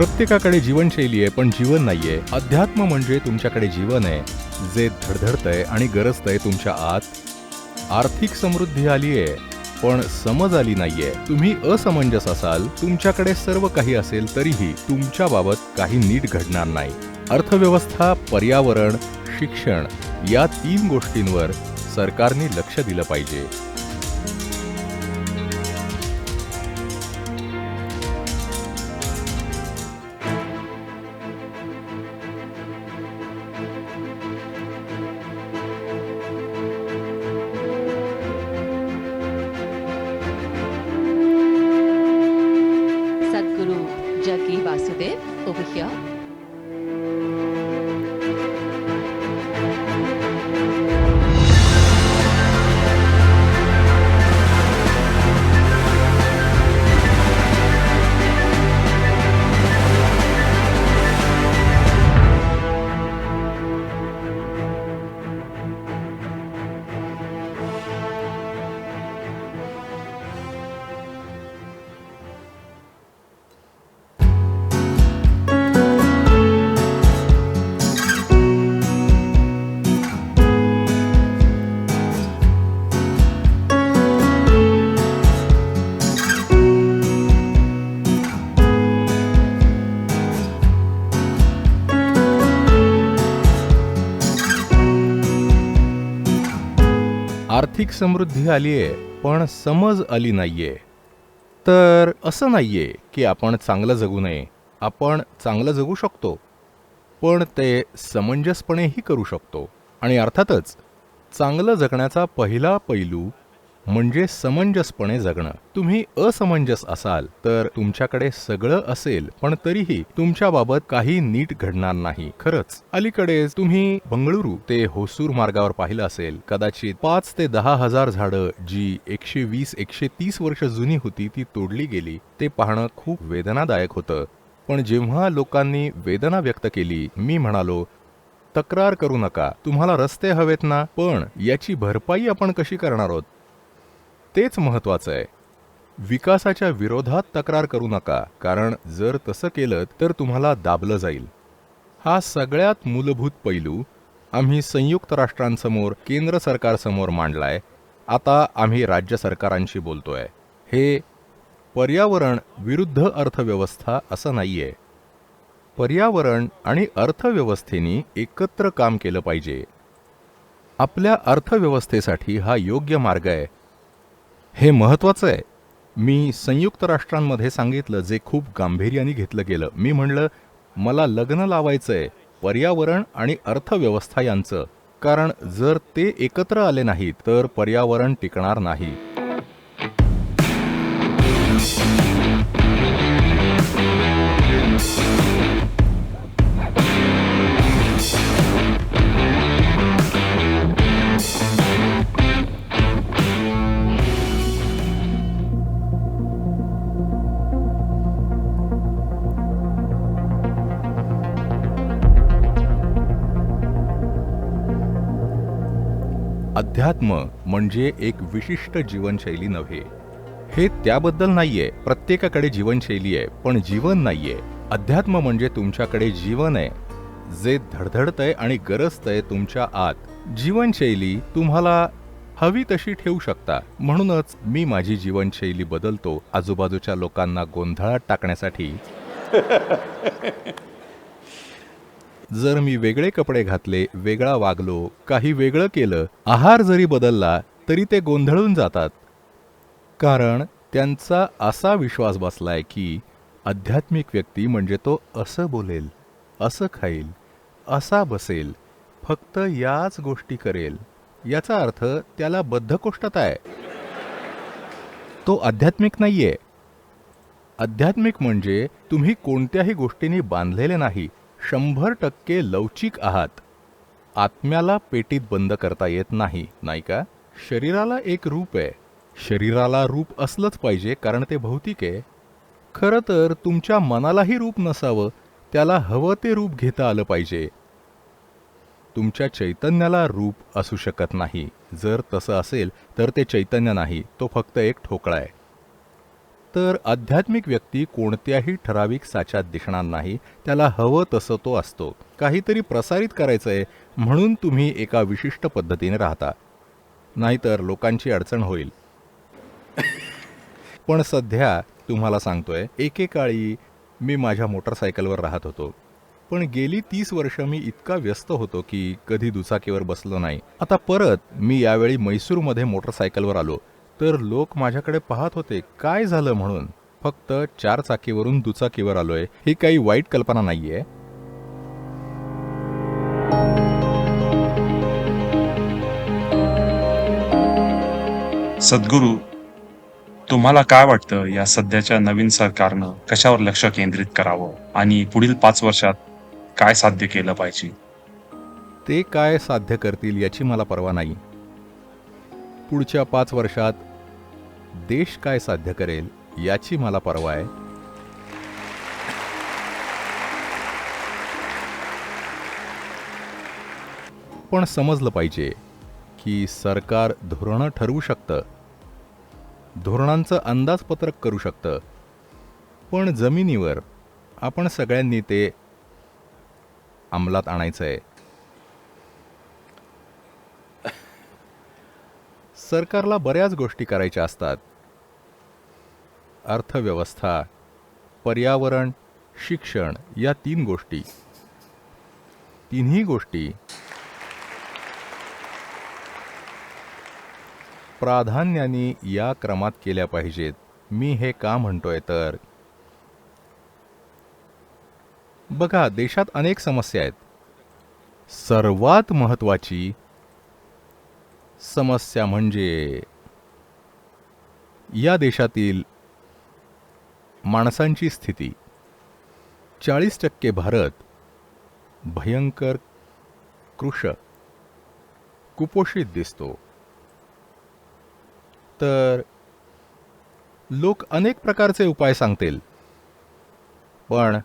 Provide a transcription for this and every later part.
प्रत्येकाकडे जीवनशैली आहे पण जीवन नाहीये. अध्यात्म म्हणजे तुमच्याकडे जीवन आहे. जे धडधडतंय आणि गरजतंय तुमच्या आत. आर्थिक समृद्धी आली आहे पण समज आली नाहीये. तुम्ही असमंजस असाल तुमच्याकडे सर्व काही असेल तरीही तुमच्या बाबत काही नीट घडणार नाही. अर्थव्यवस्था पर्यावरण शिक्षण या तीन गोष्टींवर सरकारने लक्ष दिलं पाहिजे. Over here. आर्थिक समृद्धी आली आहे पण समज आली नाहीये. तर असं नाहीये की आपण चांगलं जगू नये. आपण चांगलं जगू शकतो. पण ते समंजसपणेही करू शकतो. आणि अर्थातच चांगलं जगण्याचा पहिला पैलू म्हणजे समंजसपणे जगणं. तुम्ही असमंजस असाल तर तुमच्याकडे सगळं असेल पण तरीही तुमच्या बाबत काही नीट घडणार नाही. खरंच. अलीकडेच तुम्ही बंगळुरू ते होसूर मार्गावर पाहिलं असेल. कदाचित पाच ते दहा हजार झाडं जी एकशे वीस एकशे तीस वर्ष जुनी होती ती तोडली गेली. ते पाहणं खूप वेदनादायक होतं. पण जेव्हा लोकांनी वेदना व्यक्त केली मी म्हणालो तक्रार करू नका. तुम्हाला रस्ते हवेत ना? पण याची भरपाई आपण कशी करणार आहोत? तेच महत्वाचं आहे. विकासाच्या विरोधात तक्रार करू नका कारण जर तसं केलं तर तुम्हाला दाबलं जाईल. हा सगळ्यात मूलभूत पैलू आम्ही संयुक्त राष्ट्रांसमोर केंद्र सरकारसमोर मांडलाय. आता आम्ही राज्य सरकारांशी बोलतोय. हे पर्यावरण विरुद्ध अर्थव्यवस्था असं नाहीये. पर्यावरण आणि अर्थव्यवस्थेनी एकत्र काम केलं पाहिजे. आपल्या अर्थव्यवस्थेसाठी हा योग्य मार्ग आहे. हे महत्त्वाचं आहे. मी संयुक्त राष्ट्रांमध्ये सांगितलं जे खूप गांभीर्याने घेतलं गेलं. मी म्हणलं मला लग्न लावायचं आहे पर्यावरण आणि अर्थव्यवस्था यांचं. कारण जर ते एकत्र आले नाहीत तर पर्यावरण टिकणार नाही. अध्यात्म म्हणजे एक विशिष्ट जीवनशैली नव्हे. हे त्याबद्दल नाहीये प्रत्येकाकडे जीवनशैली आहे पण जीवन नाहीये. अध्यात्म म्हणजे तुमच्याकडे जीवन आहे. जे धडधडतंय आणि गरजतंय तुमच्या आत. जीवनशैली तुम्हाला हवी तशी ठेवू शकता. म्हणूनच मी माझी जीवनशैली बदलतो आजूबाजूच्या लोकांना गोंधळात टाकण्यासाठी. जर मी वेगळे कपडे घातले वेगळा वागलो काही वेगळं केलं आहार जरी बदलला तरी ते गोंधळून जातात. कारण त्यांचा असा विश्वास बसलाय की आध्यात्मिक व्यक्ती म्हणजे तो असं बोलेल असं खाईल असा बसेल फक्त याच गोष्टी करेल याचा अर्थ त्याला बद्धकोष्ठता आहे. तो आध्यात्मिक नाहीये. आध्यात्मिक म्हणजे तुम्ही कोणत्याही गोष्टीने बांधलेले नाही शंभर टक्के लवचिक आहात. आत्म्याला पेटीत बंद करता येत नाही नाही का? शरीराला एक रूप आहे. शरीराला रूप असलंच पाहिजे कारण ते भौतिक आहे. खरं तर तुमच्या मनालाही रूप नसावं त्याला हवं ते रूप घेता आलं पाहिजे. तुमच्या चैतन्याला रूप असू शकत नाही. जर तसं असेल तर ते चैतन्य नाही तो फक्त एक ठोकळा आहे. तर आध्यात्मिक व्यक्ती कोणत्याही ठराविक साच्यात दिसणार नाही त्याला हवं तसं तो असतो. काहीतरी प्रसारित करायचं आहे म्हणून तुम्ही एका विशिष्ट पद्धतीने राहता. नाहीतर लोकांची अडचण होईल. पण सध्या तुम्हाला सांगतोय एकेकाळी मी माझ्या मोटरसायकलवर राहत होतो. पण गेली तीस वर्ष मी इतका व्यस्त होतो की कधी दुचाकीवर बसलो नाही. आता परत मी यावेळी मैसूरमध्ये मोटरसायकलवर आलो. तर लोक माझ्याकडे पाहत होते काय झालं म्हणून? फक्त चार चाकीवरून दुचाकीवर आलोय. ही काही वाईट कल्पना नाहीये. सद्गुरू तुम्हाला काय वाटतं या सध्याच्या नवीन सरकारनं कशावर लक्ष केंद्रित करावं आणि पुढील पाच वर्षात काय साध्य केलं पाहिजे? ते काय साध्य करतील याची मला पर्वा नाही. पुढच्या पाच वर्षात देश काय साध्य करेल याची मला पर्वा आहे. पण समजलं पाहिजे की सरकार धोरणं ठरवू शकतं. धोरणांचं अंदाजपत्रक करू शकतं. पण जमिनीवर आपण सगळ्यांनी ते अंमलात आणायचं आहे सरकारला बऱ्याच गोष्टी करायच्या असतात. अर्थव्यवस्था पर्यावरण शिक्षण या तीन गोष्टी. तिन्ही गोष्टी प्राधान्याने या क्रमात केल्या पाहिजेत. मी हे का म्हणतोय तर? बघा देशात अनेक समस्या आहेत. सर्वात महत्वाची समस्या म्हणजे या देशातील माणसांची स्थिती. चाळीस टक्के भारत भयंकर कृष कुपोषित दिसतो. तर लोक अनेक प्रकारचे उपाय सांगतील. पण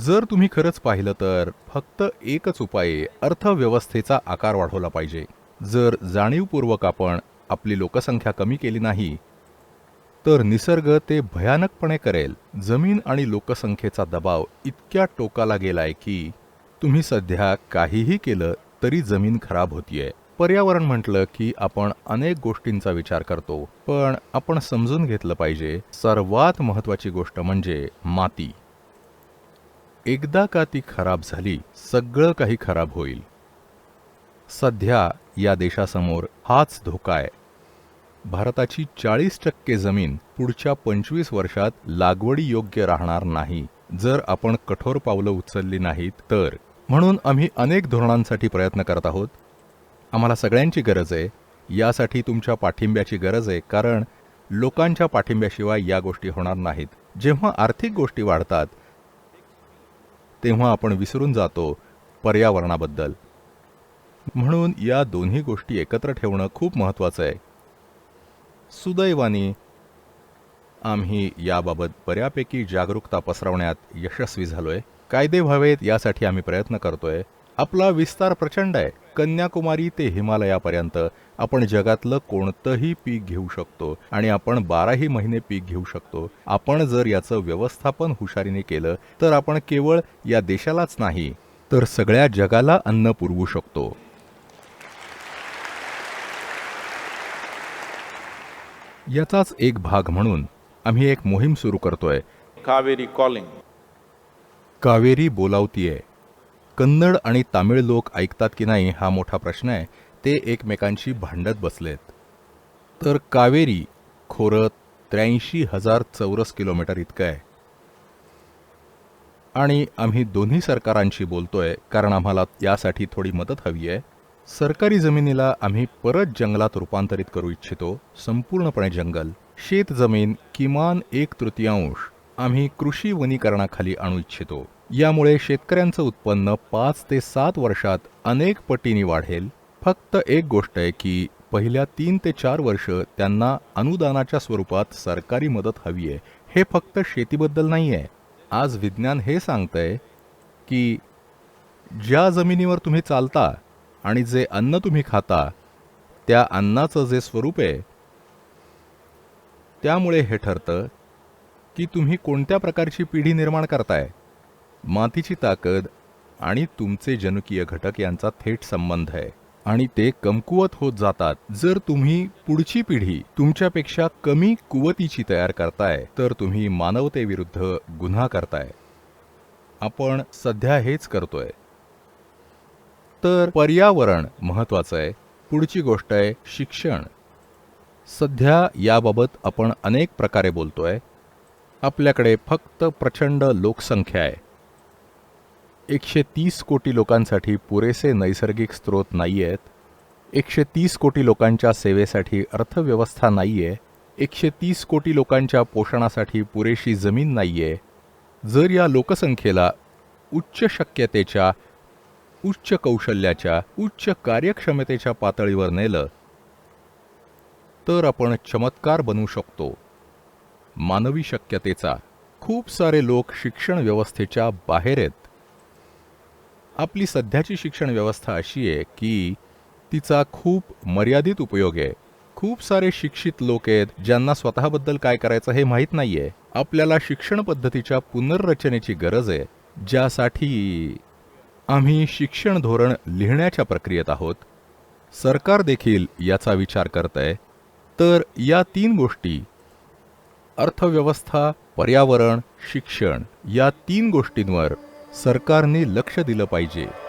जर तुम्ही खरंच पाहिलं तर फक्त एकच उपाय अर्थव्यवस्थेचा आकार वाढवला पाहिजे. जर जाणीवपूर्वक आपण आपली लोकसंख्या कमी केली नाही तर निसर्ग ते भयानकपणे करेल. जमीन आणि लोकसंख्येचा दबाव इतक्या टोकाला गेलाय की तुम्ही सध्या काहीही केलं तरी जमीन खराब होतीये. पर्यावरण म्हटलं की आपण अनेक गोष्टींचा विचार करतो पण आपण समजून घेतलं पाहिजे सर्वात महत्वाची गोष्ट म्हणजे माती. एकदा का ती खराब झाली सगळं काही खराब होईल. सध्या या देशासमोर हाच धोका आहे. भारताची चाळीस टक्के जमीन पुढच्या पंचवीस वर्षात लागवडी योग्य राहणार नाही. जर आपण कठोर पावलं उचलली नाहीत तर. म्हणून आम्ही अनेक धोरणांसाठी प्रयत्न करत आहोत. आम्हाला सगळ्यांची गरज आहे. यासाठी तुमच्या पाठिंब्याची गरज आहे कारण लोकांच्या पाठिंब्याशिवाय या गोष्टी होणार नाहीत. जेव्हा आर्थिक गोष्टी वाढतात तेव्हा आपण विसरून जातो पर्यावरणाबद्दल. म्हणून या दोन्ही गोष्टी एकत्र ठेवणं खूप महत्त्वाचं आहे. सुदैवाने आम्ही याबाबत बऱ्यापैकी जागरूकता पसरवण्यात यशस्वी झालोय. कायदे व्हावेत यासाठी आम्ही प्रयत्न करतोय. आपला विस्तार प्रचंड आहे. कन्याकुमारी ते हिमालयापर्यंत आपण जगातलं कोणतंही पीक घेऊ शकतो आणि आपण बाराही महिने पीक घेऊ शकतो. आपण जर याचं व्यवस्थापन हुशारीने केलं तर आपण केवळ या देशालाच नाही तर सगळ्या जगाला अन्न पुरवू शकतो. याचाच एक भाग म्हणून आम्ही एक मोहीम सुरू करतोय. Kaveri calling. कावेरी बोलावतीये. कन्नड आणि तामिळ लोक ऐकतात की नाही हा मोठा प्रश्न आहे. ते एकमेकांशी भांडत बसलेत. तर कावेरी खोरं त्र्याऐंशी हजार चौरस किलोमीटर इतकं आहे. आणि आम्ही दोन्ही सरकारांशी बोलतोय कारण आम्हाला यासाठी थोडी मदत हवी आहे. सरकारी जमिनीला आम्ही परत जंगलात रूपांतरित करू इच्छितो संपूर्णपणे जंगल शेत जमीन किमान एक तृतीयांश आम्ही कृषी वनीकरणाखाली आणू इच्छितो. यामुळे शेतकऱ्यांचं उत्पन्न पाच ते सात वर्षात अनेक पटींनी वाढेल. फक्त एक गोष्ट आहे की पहिल्या तीन ते चार वर्ष त्यांना अनुदानाच्या स्वरूपात सरकारी मदत हवी आहे. हे फक्त शेतीबद्दल नाही आहे. आज विज्ञान हे सांगतंय की ज्या जमिनीवर तुम्ही चालता आणि जे अन्न तुम्ही खाता त्या अन्नाचं जे स्वरूप आहे त्यामुळे हे ठरतं की तुम्ही कोणत्या प्रकारची पिढी निर्माण करताय मातीची ताकद आणि तुमचे जनुकीय घटक यांचा थेट संबंध आहे. आणि ते कमकुवत होत जातात. जर तुम्ही पुढची पिढी तुमच्यापेक्षा कमी कुवतीची तयार करताय तर तुम्ही मानवतेविरुद्ध गुन्हा करताय. आपण सध्या हेच करतोय. तर पर्यावरण महत्वाचं आहे. पुढची गोष्ट आहे शिक्षण. सध्या याबाबत आपण अनेक प्रकारे बोलतोय. आपल्याकडे फक्त प्रचंड लोकसंख्या आहे. एकशे तीस कोटी लोकांसाठी पुरेसे नैसर्गिक स्रोत नाही आहेत एकशे तीस कोटी लोकांच्या सेवेसाठी अर्थव्यवस्था नाही आहे एकशे तीस कोटी लोकांच्या पोषणासाठी पुरेशी जमीन नाही आहे जर या लोकसंख्येला उच्च शक्यतेच्या उच्च कौशल्याच्या उच्च कार्यक्षमतेच्या पातळीवर नेलं तर आपण चमत्कार बनू शकतो. मानवी शक्यतेचा खूप सारे लोक शिक्षण व्यवस्थेच्या बाहेर आहेत. आपली सध्याची शिक्षण व्यवस्था अशी आहे की तिचा खूप मर्यादित उपयोग आहे. खूप सारे शिक्षित लोक आहेत ज्यांना स्वतःबद्दल काय करायचं हे माहीत नाहीये. आपल्याला शिक्षण पद्धतीच्या पुनर्रचनेची गरज आहे ज्यासाठी आम्ही शिक्षण धोरण लिहिण्याच्या प्रक्रियेत आहोत. सरकार देखील याचा विचार करत आहे तर या तीन गोष्टी अर्थव्यवस्था पर्यावरण शिक्षण या तीन गोष्टींवर सरकारने लक्ष दिलं पाहिजे.